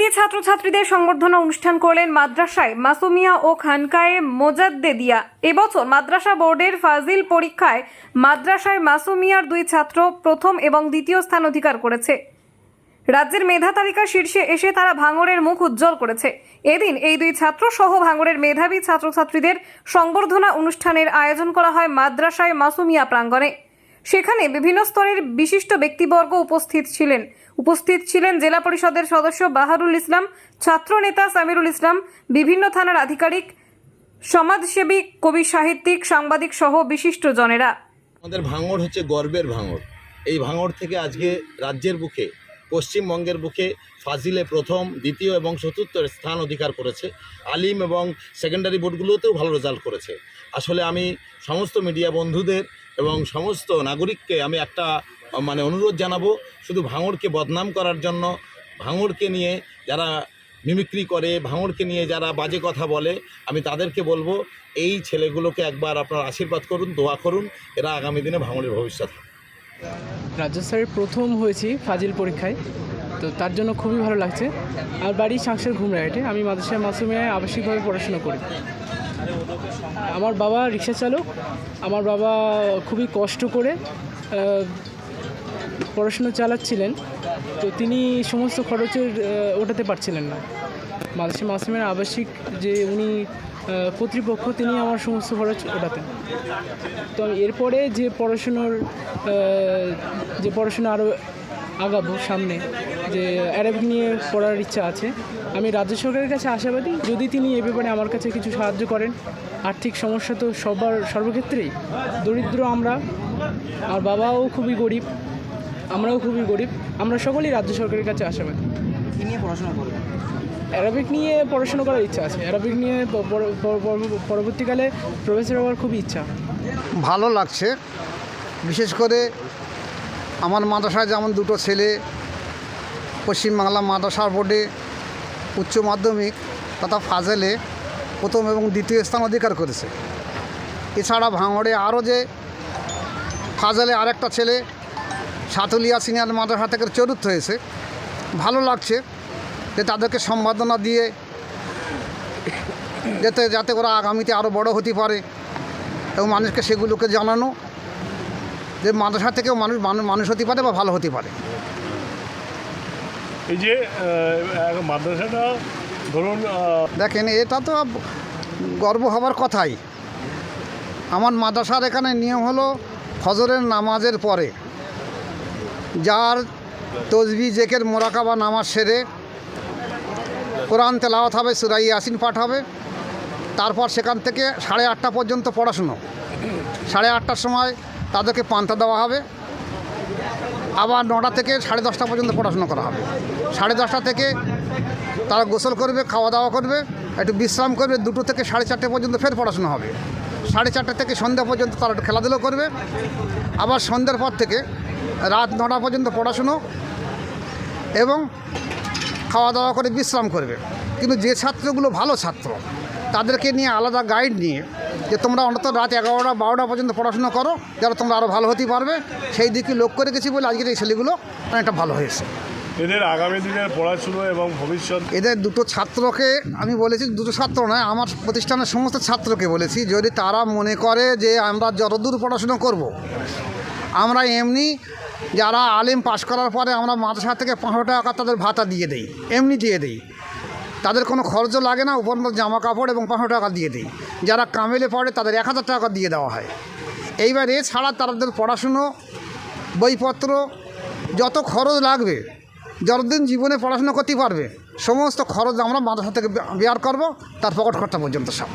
কৃতি ছাত্রছাত্রীদের সংবর্ধনা অনুষ্ঠান করলেন মাদ্রাসায় মাসুমিয়া ও খানকায়ে মোজাদ্দেদিয়া। এবছর মাদ্রাসা বোর্ডের ফাজিল পরীক্ষায় মাদ্রাসায় মাসুমিয়ার দুই ছাত্র প্রথম এবং দ্বিতীয় স্থান অধিকার করেছে। রাজ্যের মেধা তালিকার শীর্ষে এসে তারা ভাঙড়ের মুখ উজ্জ্বল করেছে। এদিন এই দুই ছাত্র সহ ভাঙড়ের মেধাবী ছাত্রছাত্রীদের সংবর্ধনা অনুষ্ঠানের আয়োজন করা হয় মাদ্রাসায় মাসুমিয়া প্রাঙ্গণে। সেখানে বিভিন্ন স্তরের বিশিষ্ট ব্যক্তিবর্গ উপস্থিত ছিলেন। উপস্থিত ছিলেন জেলা পরিষদের সদস্য বাহারুল ইসলাম, ছাত্রনেতা সামিরুল ইসলাম, বিভিন্ন থানার আধিকারিক, সমাজসেবী, কবি সাহিত্যিক, সাংবাদিক সহ বিশিষ্ট জনেরা। আমাদের ভাঙড় হচ্ছে গর্বের ভাঙড়। এই ভাঙড় থেকে আজকে রাজ্যের বুকে, পশ্চিমবঙ্গের বুকে ফাজিলে প্রথম, দ্বিতীয় এবং চতুর্থ স্থান অধিকার করেছে। আলিম এবং সেকেন্ডারি বোর্ডগুলোতেও ভালো রেজাল্ট করেছে। আসলে আমি সমস্ত মিডিয়া বন্ধুদের এবং সমস্ত নাগরিককে আমি একটা মানে অনুরোধ জানাব, শুধু ভাঙড়কে বদনাম করার জন্য, ভাঙড়কে নিয়ে যারা মিমিক্রি করে, ভাঙড়কে নিয়ে যারা বাজে কথা বলে, আমি তাদেরকে বলব, এই ছেলেগুলোকে একবার আপনার আশীর্বাদ করুন, দোয়া করুন, এরা আগামী দিনে ভাঙড়ের ভবিষ্যৎ। রাজ্য স্তরে প্রথম হয়েছি ফাজিল পরীক্ষায়, তো তার জন্য খুবই ভালো লাগছে আর বাড়ি চাংশের ঘুমরাইটে আমি মাদ্রাসায় মাসুমিয়ায় আবাসিকভাবে পড়াশোনা করি আমার বাবা রিক্সা চালক। আমার বাবা খুবই কষ্ট করে পড়াশুনো চালাচ্ছিলেন। তো তিনি সমস্ত খরচের ওঠাতে পারছিলেন না। মাদ্রাসা মাসুমিয়ার আবাসিক যে উনি কর্তৃপক্ষ, তিনি আমার সমস্ত খরচ ওঠাতেন। তো আমি এরপরে যে পড়াশুনোর যে পড়াশোনা আরও আগাবো সামনে যে অ্যারাবিক নিয়ে পড়ার ইচ্ছা আছে। আমি রাজ্য সরকারের কাছে আশাবাদী যদি তিনি এ ব্যাপারে আমার কাছে কিছু সাহায্য করেন আর্থিক সমস্যা তো সবার সর্বক্ষেত্রেই। দরিদ্র আমরা আর বাবাও খুবই গরিব আমরাও খুবই গরিব আমরা সকলেই রাজ্য সরকারের কাছে আশাবাদী। কি নিয়ে পড়াশোনা করবেন? অ্যারাবিক নিয়ে পড়াশোনা করার ইচ্ছা আছে। অ্যারাবিক নিয়ে পরবর্তীকালে প্রফেসর হওয়ার খুবই ইচ্ছা। ভালো লাগছে। বিশেষ করে আমার মাদ্রাসায় যেমন দুটো ছেলে পশ্চিমবাংলা মাদ্রাসা বোর্ডে উচ্চ মাধ্যমিক তথা ফাজেলে প্রথম এবং দ্বিতীয় স্থান অধিকার করেছে। এছাড়া ভাঙড়ে আরও যে ফাজেলে আরেকটা ছেলে, সাতুলিয়া সিনিয়র মাদ্রাসা থেকে চতুর্থ হয়েছে। ভালো লাগছে যে তাদেরকে সম্বর্ধনা দিয়ে যাতে যাতে ওরা আগামীতে আরও বড় হতে পারে এবং মানুষকে সেগুলোকে জানানো যে মাদ্রাসা থেকেও মানুষ মানুষ মানুষ হতে পারে বা ভালো হতে পারে। এই যে মাদ্রাসাটা, ধরুন দেখেন, এটা তো গর্ব হবার কথাই। আমার মাদ্রাসার এখানে নিয়ম হলো ফজরের নামাজের পরে যার তসবি, জেকের, মোরাকাবা নামাজ সেরে কোরআন তেলাওয়াত হবে, সুরাই ইয়াসিন পাঠ হবে, তারপর সেখান থেকে সাড়ে আটটা পর্যন্ত পড়াশুনো। সাড়ে আটটার সময় তাদেরকে পান্তা দেওয়া হবে। আবার নটা থেকে সাড়ে দশটা পর্যন্ত পড়াশুনো করা হবে। সাড়ে দশটা থেকে তারা গোসল করবে খাওয়া দাওয়া করবে, একটু বিশ্রাম করবে, দুটো থেকে সাড়ে চারটে পর্যন্ত ফের পড়াশোনা হবে। সাড়ে চারটে থেকে সন্ধ্যা পর্যন্ত তারা একটু খেলাধুলো করবে। আবার সন্ধ্যের পর থেকে রাত নটা পর্যন্ত পড়াশুনো এবং খাওয়া দাওয়া করে বিশ্রাম করবে। কিন্তু যে ছাত্রগুলো ভালো ছাত্র, তাদেরকে নিয়ে আলাদা গাইড নিয়ে যে তোমরা অন্তত রাত এগারোটা বারোটা পর্যন্ত পড়াশোনা করো যারা তোমরা আরও ভালো হতে পারবে সেই দিকে লক্ষ্য রেখেছি বলে আজকের এই ছেলেগুলো অনেকটা ভালো হয়েছে এদের আগামী দিনের পড়াশুনো এবং ভবিষ্যৎ এদের দুটো ছাত্রকে আমি বলেছি দুটো ছাত্র নয় আমার প্রতিষ্ঠানের সমস্ত ছাত্রকে বলেছি যদি তারা মনে করে যে আমরা যতদূর পড়াশুনো করব। আমরা এমনি যারা আলিম পাশ করার পরে আমরা মাদ্রাসা থেকে পাঁচশো টাকা তাদের ভাতা দিয়ে দেই এমনি দিয়ে দেই তাদের কোনো খরচও লাগে না উপর মধ্যে জামা কাপড় এবং পাঁচশো টাকা দিয়ে দিই। যারা কামেলে পড়ে তাদের এক হাজার টাকা দিয়ে দেওয়া হয়। এইবার এছাড়া তাদের পড়াশুনো, বইপত্র, যত খরচ লাগবে, যতদিন জীবনে পড়াশোনা করতে পারবে, সমস্ত খরচ আমরা মাদ্রাসা থেকে বিয়ার করব, তার পকেট খরচা পর্যন্ত সব।